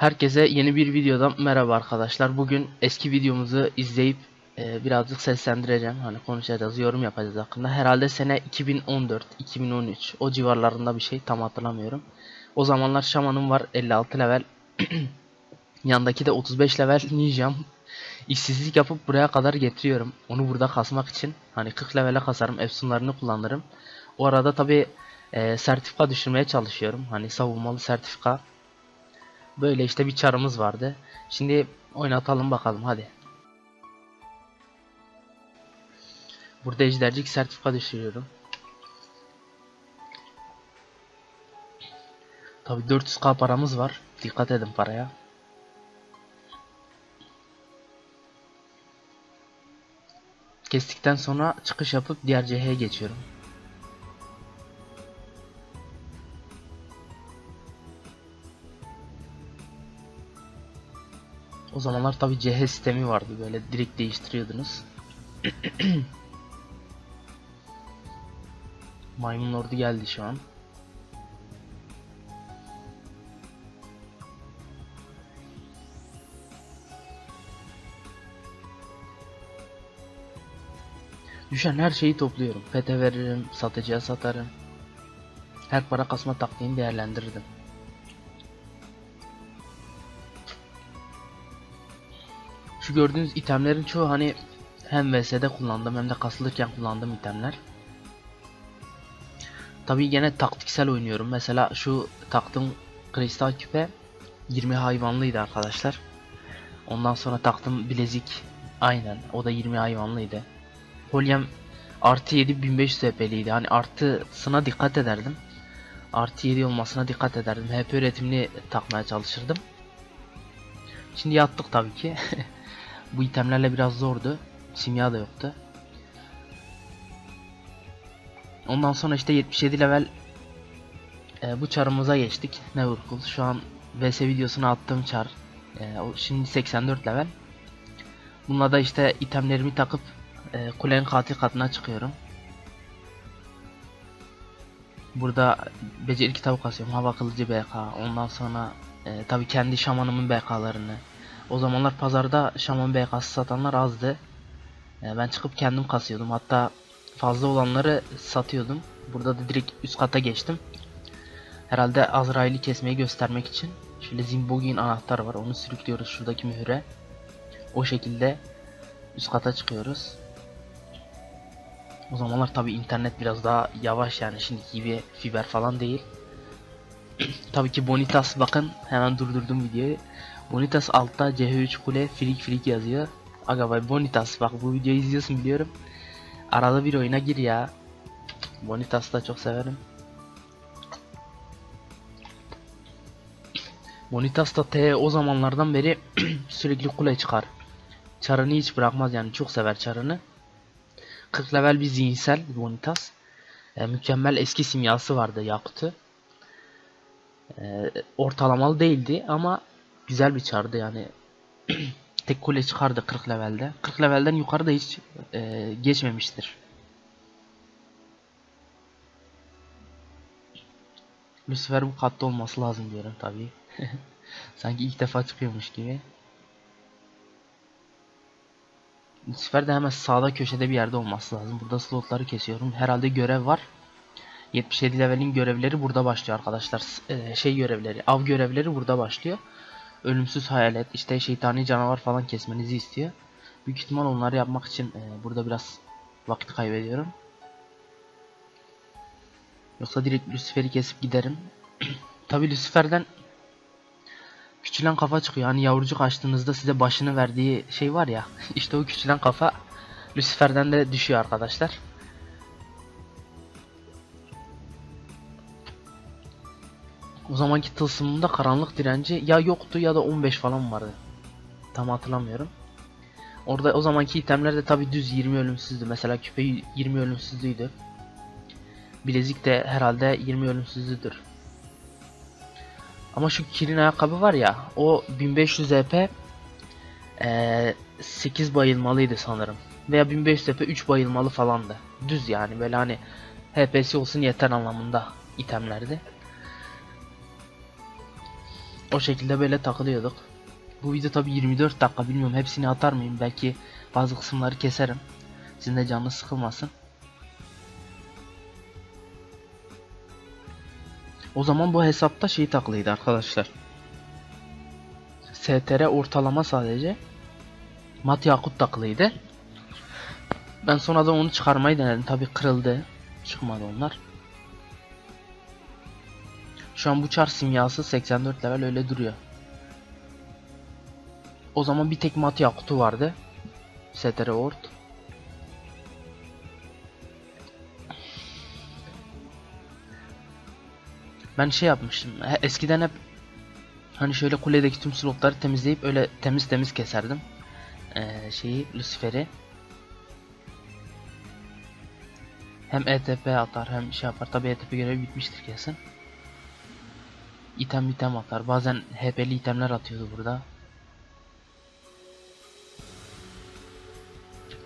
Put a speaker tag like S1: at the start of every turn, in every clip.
S1: Herkese yeni bir videodan merhaba arkadaşlar. Bugün eski videomuzu izleyip e, birazcık seslendireceğim. Hani konuşacağız, yorum yapacağız hakkında. Herhalde sene 2014, 2013 o civarlarında bir şey tam hatırlamıyorum. O zamanlar şamanım var 56 level. Yandaki de 35 level ninjam. İşsizlik yapıp buraya kadar getiriyorum. Onu burada kasmak için. Hani 40 levele kasarım. Efsunlarını kullanırım. O arada tabi sertifika düşürmeye çalışıyorum. Hani savunmalı sertifika. Böyle işte bir çarımız vardı. Şimdi oynatalım bakalım hadi. Burada ejdercik sertifika düşürüyorum. Tabi 400k paramız var. Dikkat edin paraya. Kestikten sonra çıkış yapıp diğer CH'ye geçiyorum. O zamanlar tabi CH sistemi vardı böyle direkt değiştiriyordunuz. Maymun ordu geldi şu an. Düşen her şeyi topluyorum. Pete veririm, satıcıya satarım. Her para kasma taktiğini değerlendirirdim. Şu gördüğünüz itemlerin çoğu hani hem VS'de kullandım hem de kasılırken kullandığım itemler. Tabii gene taktiksel oynuyorum. Mesela şu taktığım kristal küpe 20 hayvanlıydı arkadaşlar. Ondan sonra taktım bilezik aynen o da 20 hayvanlıydı. Kolyem artı 7 1500 HP'liydi. Hani artısına dikkat ederdim. Artı 7 olmasına dikkat ederdim. HP üretimini takmaya çalışırdım. Şimdi yattık tabii ki. Bu itemlerle biraz zordu. Simya da yoktu. Ondan sonra işte 77 level e, bu çarımıza geçtik. Nevercool. Şu an VS videosuna attığım çar. E, şimdi 84 level. Bununla da işte itemlerimi takıp e, kulenin katil katına çıkıyorum. Burada beceri kitabı kasıyorum. Hava kılıcı BK. Ondan sonra e, tabii kendi şamanımın BK'larını. O zamanlar pazarda şaman BK'sı satanlar azdı. E, ben çıkıp kendim kasıyordum. Hatta fazla olanları satıyordum. Burada da direkt üst kata geçtim. Herhalde Azrail'i kesmeyi göstermek için. Şöyle Zimbogin anahtarı var. Onu sürüklüyoruz şuradaki mühüre. O şekilde üst kata çıkıyoruz. O zamanlar tabi internet biraz daha yavaş yani şimdiki gibi fiber falan değil. tabii ki Bonitas bakın hemen durdurdum videoyu. Bonitas altta CH3 kule frik frik yazıyor. Aga bay Bonitas bak bu videoyu izliyorsun biliyorum. Arada bir oyuna gir ya. Bonitas'ı da çok severim. Bonitas da T o zamanlardan beri sürekli kule çıkar. Çarını hiç bırakmaz yani çok sever çarını. 40 level bir zihinsel Bonitas. E, mükemmel eski simyası vardı Yakut'u. E, ortalamalı değildi ama güzel bir çardı yani. Tek kule çıkardı 40 levelde. 40 levelden yukarı da hiç e, geçmemiştir. Lucifer bu katta olması lazım diyorum tabii. Sanki ilk defa çıkıyormuş gibi. Lucifer de hemen sağda köşede bir yerde olması lazım. Burada slotları kesiyorum. Herhalde görev var. 77 levelin görevleri burada başlıyor arkadaşlar. Ee, şey görevleri, av görevleri burada başlıyor. Ölümsüz hayalet, işte şeytani canavar falan kesmenizi istiyor. Büyük ihtimal onları yapmak için e, burada biraz vakit kaybediyorum. Yoksa direkt Lucifer'i kesip giderim. Tabi Lucifer'den küçülen kafa çıkıyor. Hani yavrucuk açtığınızda size başını verdiği şey var ya. işte o küçülen kafa Lucifer'den de düşüyor arkadaşlar. O zamanki tılsımında karanlık direnci ya yoktu ya da 15 falan vardı. Tam hatırlamıyorum. Orada o zamanki itemler de tabi düz 20 ölümsüzdü. Mesela küpe 20 ölümsüzlüydü. Bilezik de herhalde 20 ölümsüzlüdür. Ama şu Kirin ayakkabı var ya o 1500 EP ee, 8 bayılmalıydı sanırım. Veya 1500 EP 3 bayılmalı falandı. Düz yani böyle hani HP'si olsun yeter anlamında itemlerdi. O şekilde böyle takılıyorduk. Bu video tabi 24 dakika bilmiyorum hepsini atar mıyım belki bazı kısımları keserim. Sizin de canınız sıkılmasın. O zaman bu hesapta şey takılıydı arkadaşlar. STR ortalama sadece. Mat Yakut takılıydı. Ben sonradan onu çıkarmayı denedim. Tabi kırıldı. Çıkmadı onlar. Şu an bu çar simyası 84 level öyle duruyor. O zaman bir tek mat yakutu vardı. STR Ort. Ben şey yapmıştım. he- Eskiden hep hani şöyle kuledeki tüm slotları temizleyip öyle temiz temiz keserdim. Ee, şeyi Lucifer'i. Hem ETP atar hem şey yapar. Tabi ETP görevi bitmiştir kesin. İtem item atar. Bazen HP'li itemler atıyordu burada.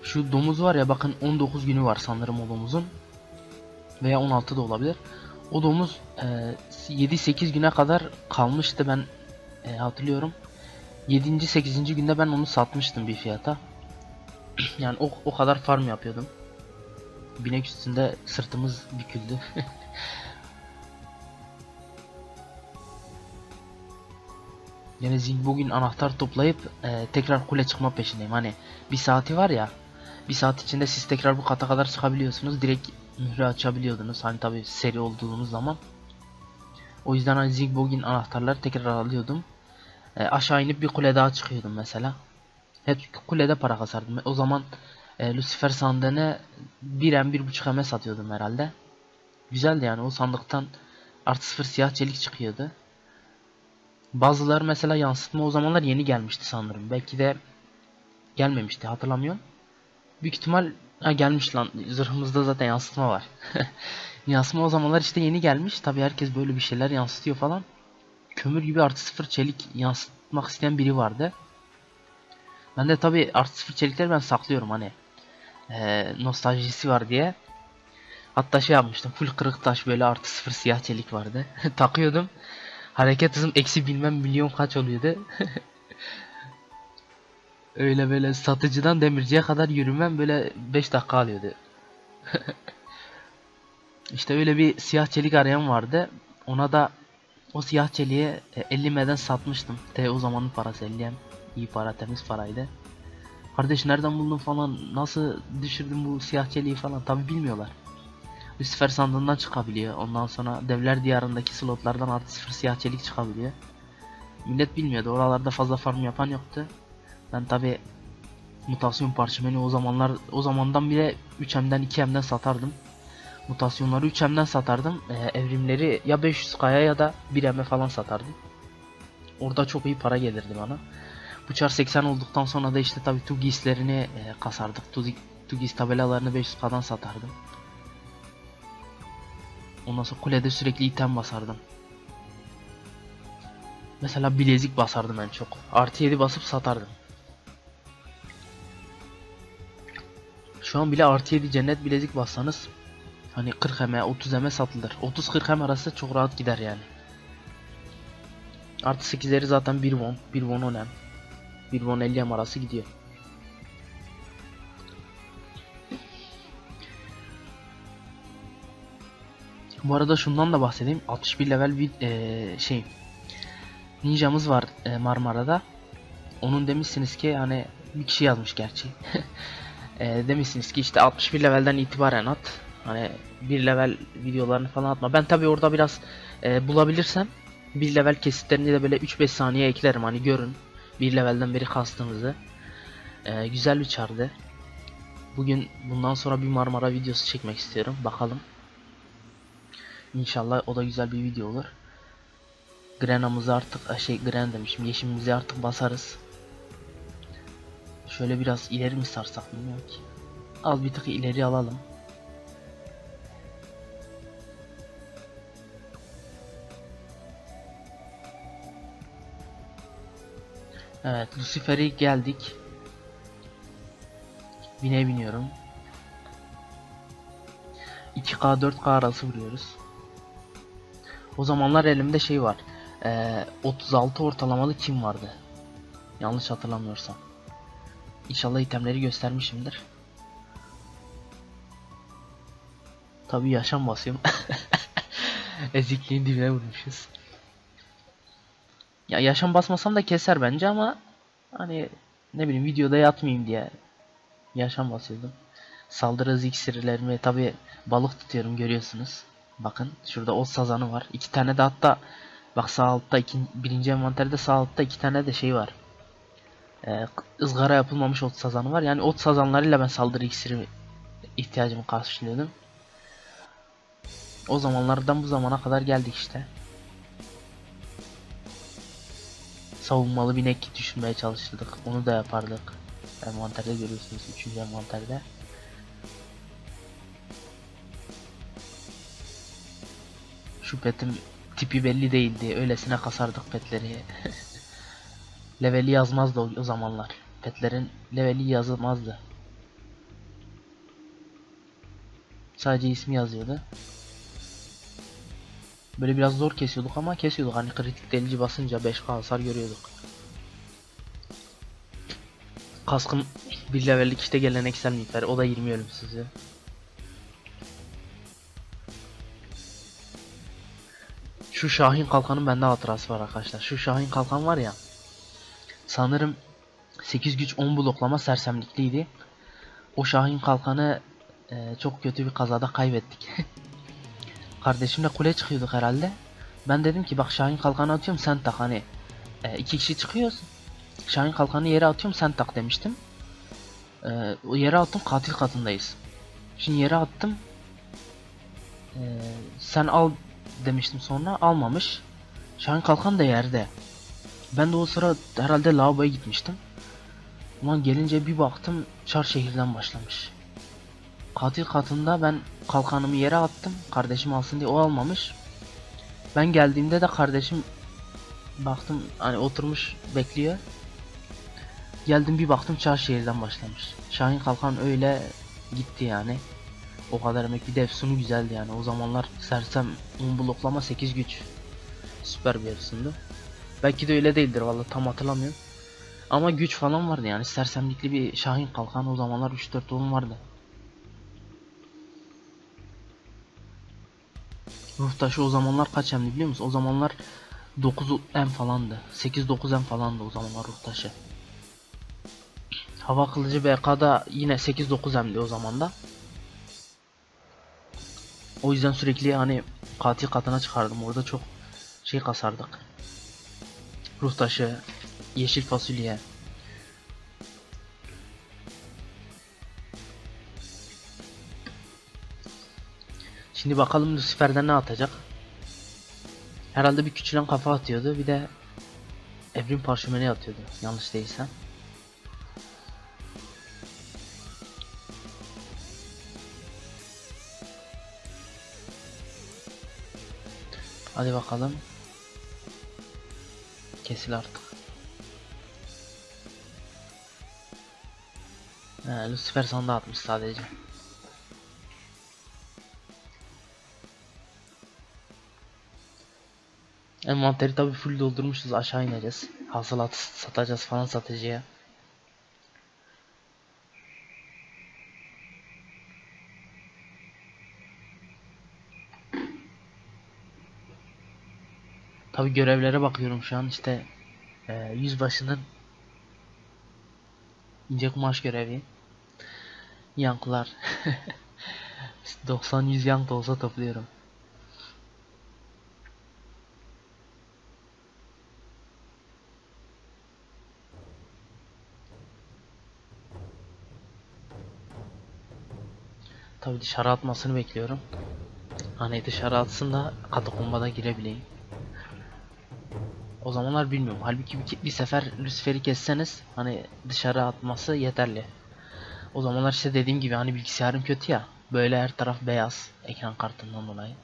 S1: Şu domuz var ya bakın 19 günü var sanırım o domuzun. Veya 16 da olabilir. O domuz e, 7-8 güne kadar kalmıştı ben e, hatırlıyorum. 7. 8. günde ben onu satmıştım bir fiyata. yani o, o kadar farm yapıyordum. Binek üstünde sırtımız büküldü. Yani Zing bugün anahtar toplayıp e, tekrar kule çıkma peşindeyim. Hani bir saati var ya. Bir saat içinde siz tekrar bu kata kadar çıkabiliyorsunuz. Direkt mührü açabiliyordunuz. Hani tabi seri olduğunuz zaman. O yüzden hani Zing bugün anahtarları tekrar alıyordum. E, aşağı inip bir kule daha çıkıyordum mesela. Hep kulede para kasardım. O zaman e, Lucifer sandığını 1M 1.5 M satıyordum herhalde. Güzeldi yani o sandıktan artı sıfır siyah çelik çıkıyordu. Bazıları mesela yansıtma o zamanlar yeni gelmişti sanırım. Belki de gelmemişti hatırlamıyorum. Büyük ihtimal ha, gelmiş lan. Zırhımızda zaten yansıtma var. yansıtma o zamanlar işte yeni gelmiş. Tabi herkes böyle bir şeyler yansıtıyor falan. Kömür gibi artı sıfır çelik yansıtmak isteyen biri vardı. Ben de tabi artı sıfır çelikleri ben saklıyorum hani. Ee, nostaljisi var diye. Hatta şey yapmıştım. Full kırık taş böyle artı sıfır siyah çelik vardı. Takıyordum. Hareket hızım eksi bilmem milyon kaç oluyordu. Öyle böyle satıcıdan demirciye kadar yürümem böyle 5 dakika alıyordu. işte öyle bir siyah çelik arayan vardı. Ona da o siyah çeliğe e, 50 meden satmıştım. Te o zamanın parası 50 hem iyi para temiz paraydı. Kardeş nereden buldun falan nasıl düşürdün bu siyah çeliği falan tabi bilmiyorlar. Lucifer sandığından çıkabiliyor. Ondan sonra devler diyarındaki slotlardan artı sıfır siyah çelik çıkabiliyor. Millet bilmiyordu. Oralarda fazla farm yapan yoktu. Ben tabi mutasyon parçameni o zamanlar o zamandan bile 3M'den 2M'den satardım. Mutasyonları 3M'den satardım. Ee, evrimleri ya 500K'ya ya da 1M'e falan satardım. Orada çok iyi para gelirdi bana. Bu çar 80 olduktan sonra da işte tabi Tugis'lerini e, kasardık. Tugi- Tugis tabelalarını 500K'dan satardım. Ondan sonra kulede sürekli item basardım. Mesela bilezik basardım en çok. Artı 7 basıp satardım. Şu an bile artı 7 cennet bilezik bassanız hani 40 eme 30 eme satılır. 30-40 em arası çok rahat gider yani. Artı 8'leri zaten 1 won, 1 won 10 em. 1 won 50 em arası gidiyor. Bu arada şundan da bahsedeyim. 61 level bir eee, şey ninjamız var eee, Marmara'da. Onun demişsiniz ki hani bir kişi yazmış gerçi. Eee, demişsiniz ki işte 61 levelden itibaren at. Hani bir level videolarını falan atma. Ben tabi orada biraz eee, bulabilirsem bir level kesitlerini de böyle 3-5 saniye eklerim hani görün. Bir levelden beri kastığınızı. Eee, güzel bir çardı. Bugün bundan sonra bir Marmara videosu çekmek istiyorum. Bakalım. İnşallah o da güzel bir video olur. Grena'mızı artık a, şey Gren demişim. Yeşimimizi artık basarız. Şöyle biraz ileri mi sarsak bilmiyorum ki. Az bir tık ileri alalım. Evet Lucifer'e geldik. Bine biniyorum. 2K 4K arası vuruyoruz. O zamanlar elimde şey var. Ee, 36 ortalamalı kim vardı? Yanlış hatırlamıyorsam. İnşallah itemleri göstermişimdir. Tabii yaşam basıyorum. Ezikliğin dibine vurmuşuz. Ya yaşam basmasam da keser bence ama hani ne bileyim videoda yatmayayım diye yaşam basıyordum. Saldırı iksirlerimi tabi balık tutuyorum görüyorsunuz. Bakın şurada ot sazanı var. İki tane de hatta bak sağ altta iki, birinci envanterde sağ altta iki tane de şey var. Ee, ızgara yapılmamış ot sazanı var. Yani ot sazanlarıyla ben saldırı iksiri ihtiyacımı karşılıyordum. O zamanlardan bu zamana kadar geldik işte. Savunmalı bir nek düşünmeye çalışırdık. Onu da yapardık. Envanterde görüyorsunuz 3. envanterde. Şu petin tipi belli değildi. Öylesine kasardık petleri. Leveli yazmazdı o, zamanlar. Petlerin leveli yazılmazdı. Sadece ismi yazıyordu. Böyle biraz zor kesiyorduk ama kesiyorduk. Hani kritik delici basınca 5k hasar görüyorduk. Kaskın bir levellik işte geleneksel miktar. O da 20 ölüm Şu Şahin kalkanın bende hatırası var arkadaşlar. Şu Şahin kalkan var ya. Sanırım 8 güç 10 bloklama sersemlikliydi. O Şahin kalkanı e, çok kötü bir kazada kaybettik. Kardeşimle kule çıkıyorduk herhalde. Ben dedim ki bak Şahin kalkanı atıyorum sen tak hani. E, iki kişi çıkıyoruz. Şahin kalkanı yere atıyorum sen tak demiştim. E, o yere attım katil katındayız. Şimdi yere attım. E, sen al demiştim sonra almamış. Şahin kalkan da yerde. Ben de o sıra herhalde lavaboya gitmiştim. Ulan gelince bir baktım çar şehirden başlamış. Katil katında ben kalkanımı yere attım. Kardeşim alsın diye o almamış. Ben geldiğimde de kardeşim baktım hani oturmuş bekliyor. Geldim bir baktım çar şehirden başlamış. Şahin kalkan öyle gitti yani. O kadar emek bir de efsunu güzeldi yani. O zamanlar sersem 10 bloklama 8 güç. Süper bir efsundu. Belki de öyle değildir vallahi tam hatırlamıyorum. Ama güç falan vardı yani sersemlikli bir Şahin kalkan o zamanlar 3-4 oyun vardı. Ruh o zamanlar kaç emdi biliyor musun? O zamanlar 9 em falandı. 8-9 em falandı o zamanlar ruh. Hava kılıcı BK'da yine 8-9 emdi o zaman da. O yüzden sürekli hani katil katına çıkardım. Orada çok şey kasardık. Ruh taşı, yeşil fasulye. Şimdi bakalım Lucifer'den ne atacak. Herhalde bir küçülen kafa atıyordu. Bir de Evrim parşömeni atıyordu. Yanlış değilsem. Hadi bakalım. Kesil artık. He, Lucifer sandığı atmış sadece. Envanteri tabi full doldurmuşuz aşağı ineceğiz. Hasılat satacağız falan satıcıya. Tabi görevlere bakıyorum şu an işte e, yüzbaşının ince kumaş görevi. Yankılar. 90-100 yank da olsa topluyorum. Tabi dışarı atmasını bekliyorum. Hani dışarı atsın da katakombada girebileyim. O zamanlar bilmiyorum. Halbuki bir, bir sefer Lucifer'i kesseniz hani dışarı atması yeterli. O zamanlar işte dediğim gibi hani bilgisayarım kötü ya. Böyle her taraf beyaz ekran kartından dolayı.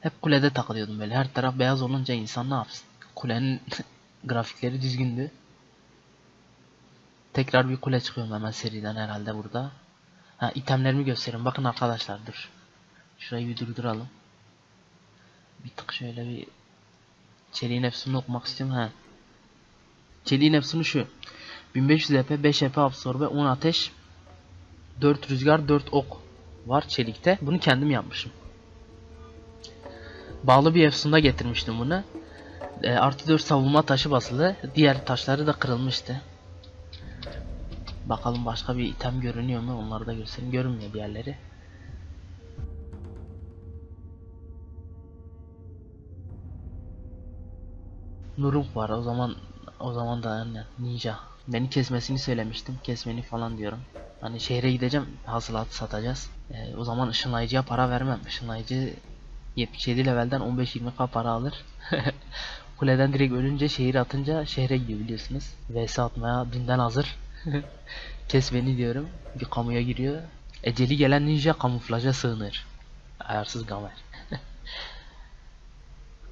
S1: Hep kulede takılıyordum böyle. Her taraf beyaz olunca insan ne yapsın? Kulenin grafikleri düzgündü. Tekrar bir kule çıkıyorum hemen seriden herhalde burada. Ha itemlerimi göstereyim. Bakın arkadaşlar dur. Şurayı bir durduralım. Bir tık şöyle bir çeliğin efsununu okumak istiyorum. He. Çeliğin efsunu şu. 1500 EP, 5 EP absorbe, 10 ateş, 4 rüzgar, 4 ok var çelikte. Bunu kendim yapmışım. Bağlı bir efsunda getirmiştim bunu. E, artı 4 savunma taşı basılı. Diğer taşları da kırılmıştı. Bakalım başka bir item görünüyor mu? Onları da göstereyim. Görünmüyor diğerleri. Nurung var. O zaman o zaman da yani ninja. Beni kesmesini söylemiştim. Kesmeni falan diyorum. Hani şehre gideceğim. Hasılatı satacağız. E, o zaman ışınlayıcıya para vermem. Işınlayıcı 77 levelden 15-20k para alır. Kuleden direkt ölünce şehir atınca şehre gidiyor. VS atmaya dünden hazır. Kes beni diyorum. Bir kamuya giriyor. Eceli gelen ninja kamuflaja sığınır. Ayarsız gamer.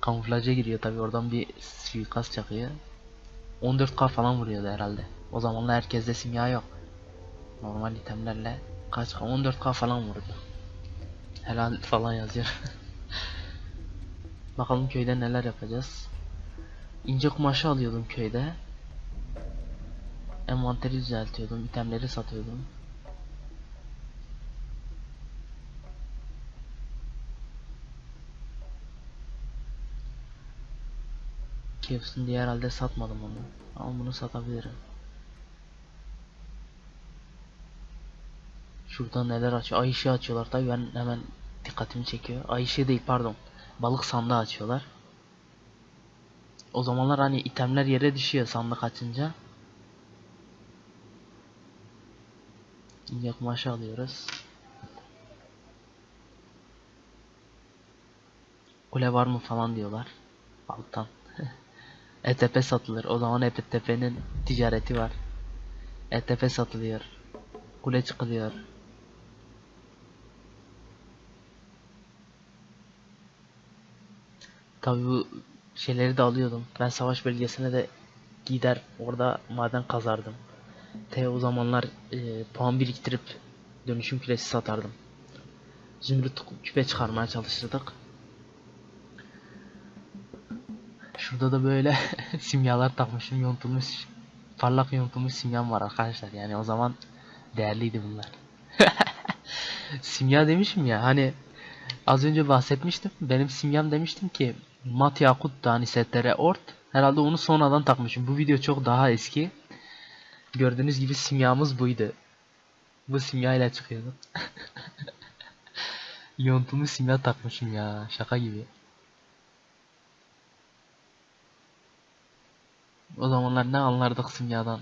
S1: Kamuflaja giriyor tabi oradan bir suikast çakıyor. 14k falan vuruyordu herhalde. O zamanlar herkeste simya yok. Normal itemlerle kaç 14k falan vurdu. Helal falan yazıyor. Bakalım köyde neler yapacağız. İnce kumaşı alıyordum köyde. Envanteri düzeltiyordum, itemleri satıyordum. Kevsin diye herhalde satmadım onu. Ama bunu satabilirim. Şurada neler açıyor? Ay ışığı açıyorlar tabii ben hemen dikkatimi çekiyor. Ay ışığı değil pardon. Balık sandığı açıyorlar. O zamanlar hani itemler yere düşüyor sandık açınca. İnce kumaşı alıyoruz. Kule var mı falan diyorlar. Alttan. ETP satılır. O zaman ETP'nin ticareti var. ETP satılıyor. Kule çıkılıyor. Tabii bu şeyleri de alıyordum. Ben savaş bölgesine de gider orada maden kazardım. Te o zamanlar e, puan biriktirip dönüşüm küresi satardım. Zümrüt küpe çıkarmaya çalışırdık. Şurada da böyle simyalar takmışım yontulmuş parlak yontulmuş simyam var arkadaşlar. Yani o zaman değerliydi bunlar. Simya demişim ya hani az önce bahsetmiştim. Benim simyam demiştim ki mat yakut da hani setlere ort. Herhalde onu sonradan takmışım. Bu video çok daha eski. Gördüğünüz gibi simyamız buydu. Bu simya ile çıkıyordum yontulmuş simya takmışım ya şaka gibi O zamanlar ne anlardık simyadan.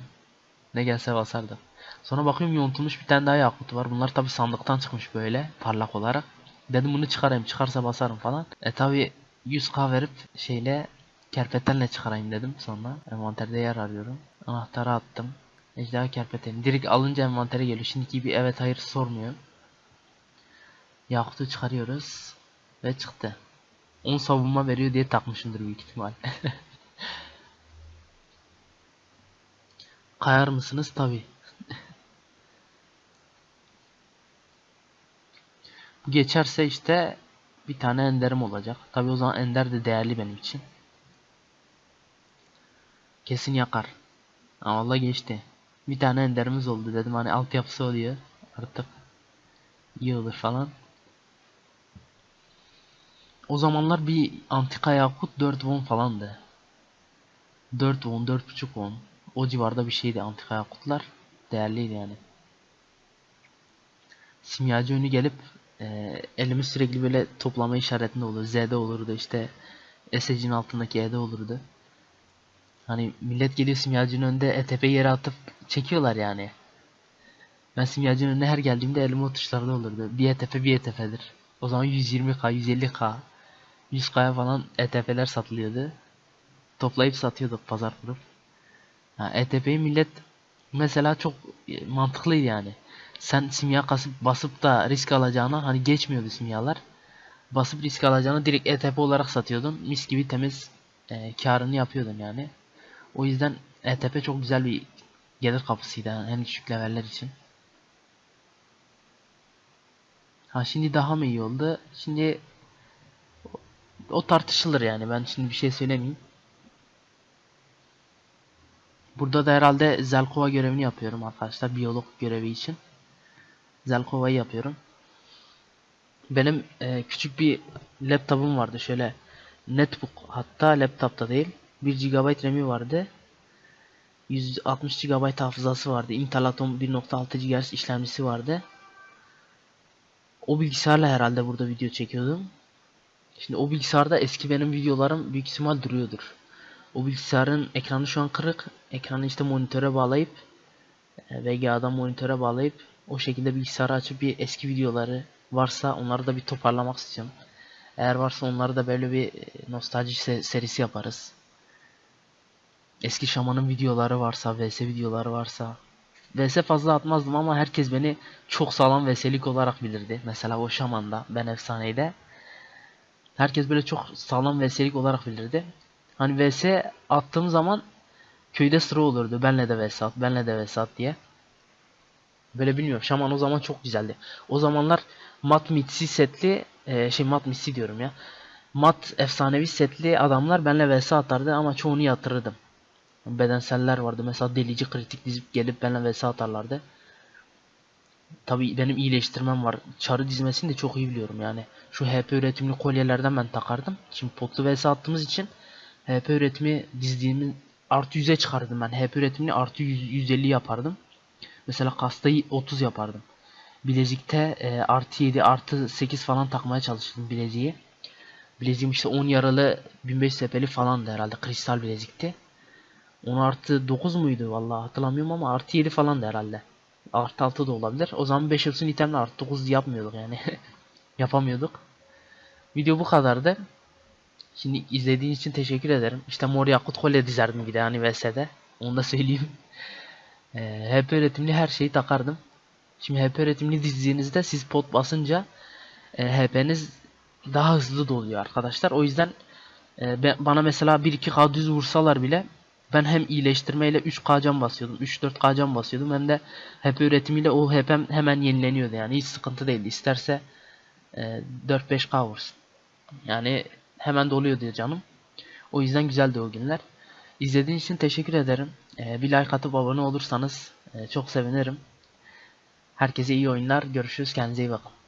S1: Ne gelse basardık. Sonra bakıyorum yontulmuş bir tane daha yakut var. Bunlar tabi sandıktan çıkmış böyle parlak olarak. Dedim bunu çıkarayım çıkarsa basarım falan. E tabi 100k verip şeyle kerpetenle çıkarayım dedim sonra. Envanterde yer arıyorum. Anahtarı attım. Ejderha kerpeteni. Direkt alınca envantere geliyor. Şimdiki bir evet hayır sormuyor. Yakutu çıkarıyoruz. Ve çıktı. 10 savunma veriyor diye takmışımdır büyük ihtimal. Kayar mısınız? Tabi. Bu geçerse işte bir tane enderim olacak. Tabi o zaman ender de değerli benim için. Kesin yakar. Ama valla geçti. Bir tane enderimiz oldu dedim hani altyapısı oluyor. Artık iyi olur falan. O zamanlar bir antika yakut 4 won falandı. 4 won 4.5 won. O civarda bir şeydi antika yakutlar. Değerliydi yani. Simyacı önü gelip e, elimiz sürekli böyle toplama işaretinde olur. Z'de olurdu işte. SC'nin altındaki E'de olurdu. Hani millet geliyor simyacının önünde ETP yere atıp çekiyorlar yani. Ben simyacının önüne her geldiğimde elim o tuşlarda olurdu. Bir ETP bir ETP'dir. O zaman 120k, 150k, 100k'ya falan ETP'ler satılıyordu. Toplayıp satıyorduk pazar kurup. Ha, ETP'yi millet mesela çok mantıklıydı yani. Sen simya kasıp basıp da risk alacağına hani geçmiyordu simyalar. Basıp risk alacağını direkt ETP olarak satıyordun. Mis gibi temiz e, karını yapıyordun yani. O yüzden ETP çok güzel bir gelir kapısıydı yani en düşük leveller için. Ha şimdi daha mı iyi oldu? Şimdi o tartışılır yani ben şimdi bir şey söylemeyeyim. Burada da herhalde Zelkova görevini yapıyorum arkadaşlar. Biyolog görevi için. Zelkova'yı yapıyorum. Benim e, küçük bir laptopum vardı. Şöyle netbook hatta laptopta değil. 1 GB RAM'i vardı. 160 GB hafızası vardı. Intel Atom 1.6 GHz işlemcisi vardı. O bilgisayarla herhalde burada video çekiyordum. Şimdi o bilgisayarda eski benim videolarım büyük ihtimal duruyordur. O bilgisayarın ekranı şu an kırık. Ekranı işte monitöre bağlayıp e, VGA'dan monitöre bağlayıp o şekilde bilgisayarı açıp bir eski videoları varsa onları da bir toparlamak istiyorum. Eğer varsa onları da böyle bir e, nostalji se- serisi yaparız. Eski şamanın videoları varsa, vs videoları varsa. vs fazla atmazdım ama herkes beni çok sağlam vs'lik olarak bilirdi. Mesela o şamanda, ben efsaneyde. Herkes böyle çok sağlam vs'lik olarak bilirdi. Hani vs attığım zaman köyde sıra olurdu. Benle de vs at, benle de vs at diye. Böyle bilmiyorum. Şaman o zaman çok güzeldi. O zamanlar mat mitsi setli e, şey mat mitsi diyorum ya. Mat efsanevi setli adamlar benle vs atardı ama çoğunu yatırırdım. Bedenseller vardı. Mesela delici kritik dizip gelip benle vs atarlardı. Tabi benim iyileştirmem var. Çarı dizmesini de çok iyi biliyorum yani. Şu HP üretimli kolyelerden ben takardım. Şimdi potlu vs attığımız için HP üretimi dizdiğimi artı 100'e çıkardım ben. HP üretimini artı 100, 150 yapardım. Mesela kastayı 30 yapardım. Bilezikte e, artı 7 artı 8 falan takmaya çalıştım bileziği. Bileziğim işte 10 yaralı 1500 sepeli falandı herhalde kristal bilezikti. 10 artı 9 muydu vallahi hatırlamıyorum ama artı 7 falandı herhalde. Artı 6 da olabilir. O zaman 5 yılsın itemle artı 9 yapmıyorduk yani. Yapamıyorduk. Video bu kadardı. Şimdi izlediğiniz için teşekkür ederim. İşte mor yakut kolye dizerdim bir de hani VS'de. Onu da söyleyeyim. Ee, HP üretimli her şeyi takardım. Şimdi HP üretimli dizdiğinizde siz pot basınca e, HP'niz daha hızlı doluyor arkadaşlar. O yüzden e, ben, bana mesela 1-2k düz vursalar bile ben hem iyileştirmeyle 3k can basıyordum. 3-4k can basıyordum. Hem de HP üretimiyle o HP'm hemen yenileniyordu. Yani hiç sıkıntı değildi. İsterse e, 4-5k vursun. Yani hemen doluyor diyor canım. O yüzden güzeldi o günler. İzlediğiniz için teşekkür ederim. Ee, bir like atıp abone olursanız e, çok sevinirim. Herkese iyi oyunlar. Görüşürüz. Kendinize iyi bakın.